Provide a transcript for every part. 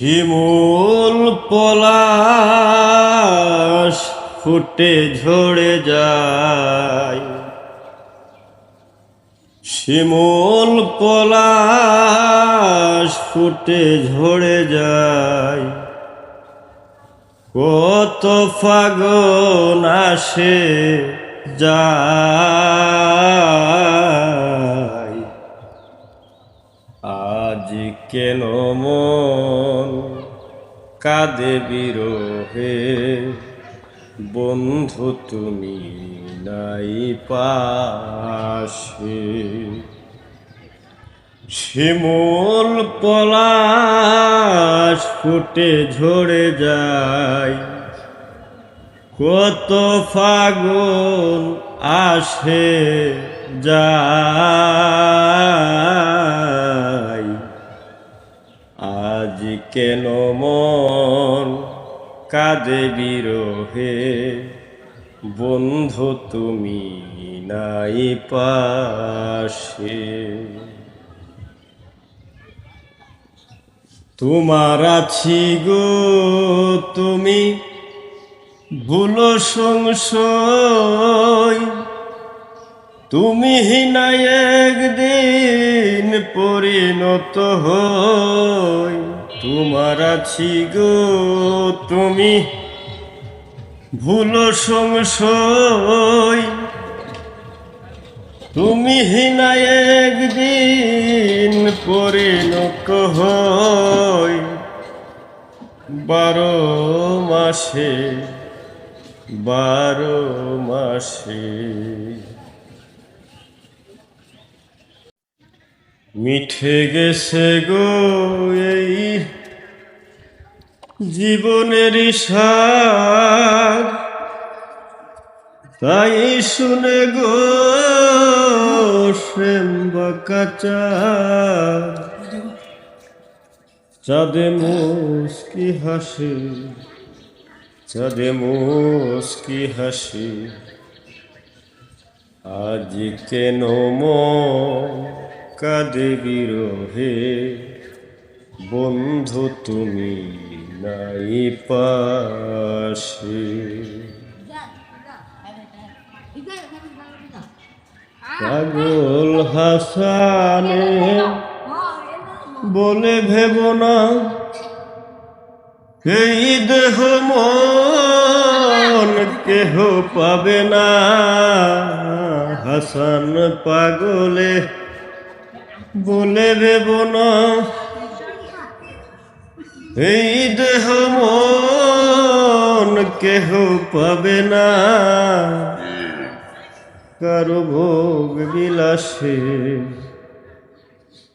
শিমুল পলাশ ফুটে ঝরে যায়। শিমুল পলাশ ফুটে ঝরে যায়। কত ফাগন আসে যায় আজ কেন মন কাঁদে বিরহে? বন্ধু, তুমি নাই পাশে। শিমুল পলাশ ফুটে ঝরে যায়। কত ফাগুন আসে যায়। আজ কেন মন কাঁদে বিরহে। বন্ধু, তুমি নাই পাশে। তোমার আছি গো তুমি, ভুলো সংশয়। তুমি না একদিন পরিণত হই তোমার আছি গো তুমি। ভুলো সংশয়। তুমি হিনা একদিন পরিণত হই বারো মাসে বারো মাসে। মিঠে গেছে গো জীবনের সার তাই শুনে গো চাঁদে মুস্কি হাসি, চাঁদে মুস্কি হাসি। আজ কেন কাঁদে বিরহে? বন্ধু তুমি নাই পাশে। পাগল হাসানে বলে ভেব না, এই দেহ মন কেহ পাবে না। হাসান পাগলে বলে ভেব না এই দেহ মন কেহ পাবে না। কারও ভোগ বিলাসে,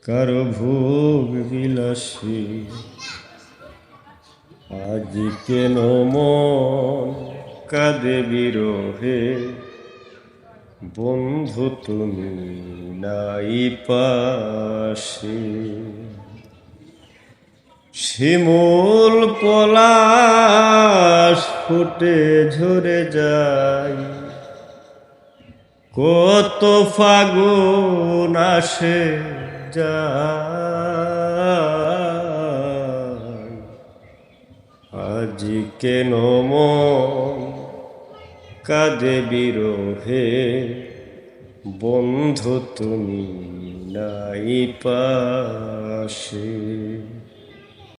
কারও ভোগ বিলাসী। আজ কেন মন কাঁদে বিরহে? বন্ধু তুমি নাই পাশে। শিমুল পলাশ ফুটে ঝরে যায়। কত ফাগুন আসে যায়। আজ কেন কাঁদে বিরহে? বন্ধু তুমি নাই পাশে।